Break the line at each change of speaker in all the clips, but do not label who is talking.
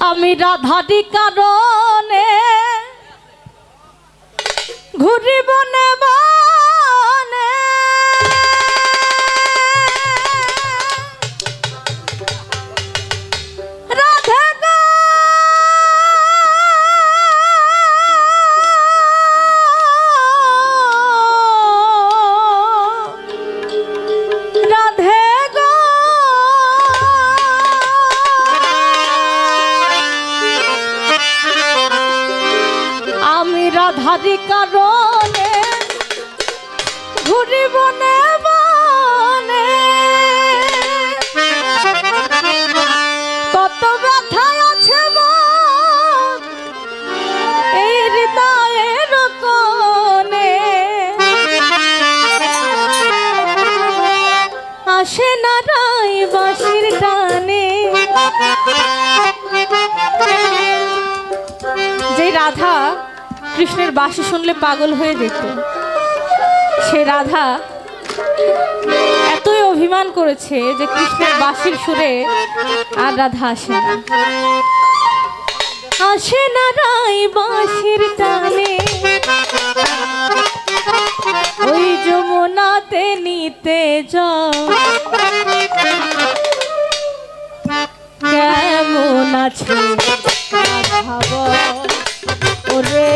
আমি রাধারি কারণে ঘুরিব বনে কত ব্যথায় আছে এই হৃদয়ের কোণে। আসে না বাঁশির টানে যে রাধা কৃষ্ণের বাঁশি শুনলে পাগল হয়ে যেত। সে রাধা। এতই অভিমান করেছে যে কৃষ্ণের বাঁশির সুরে আর রাধা আসে না। আসে না রাই বাঁশির টানে। ওই যমুনাতে নিতে যাও। কেমন আছে ভাব ওরে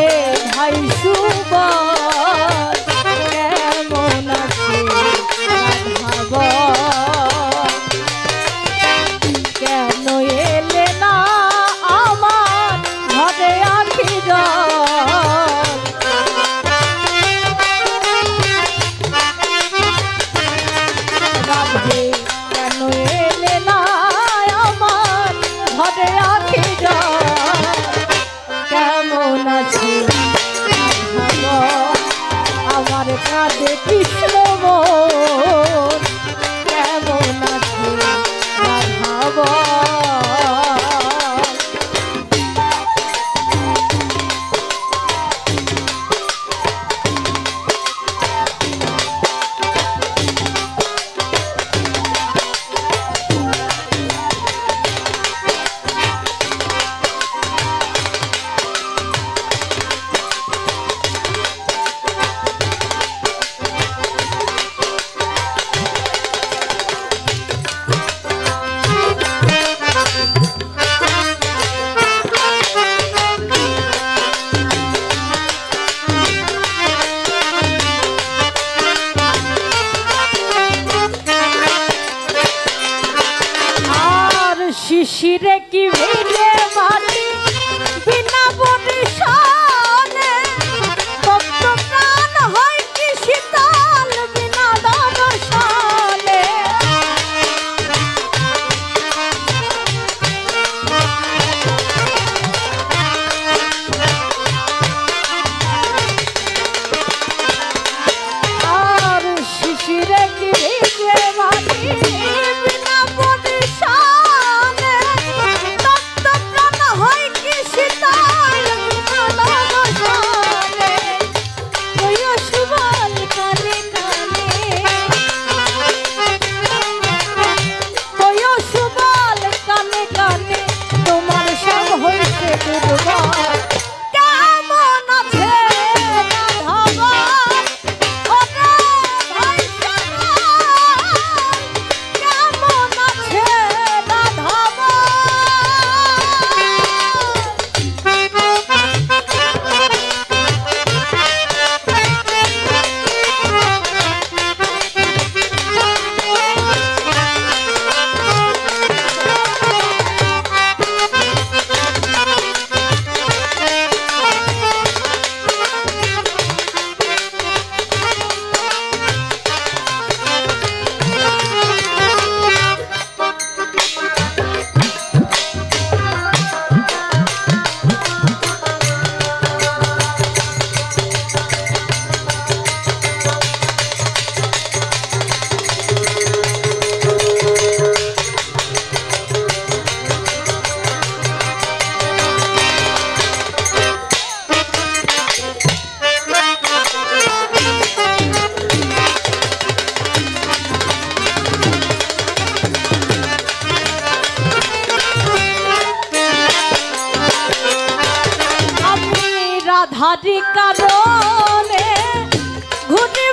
শিশিরে কি রাধারি কারণে ঘুটি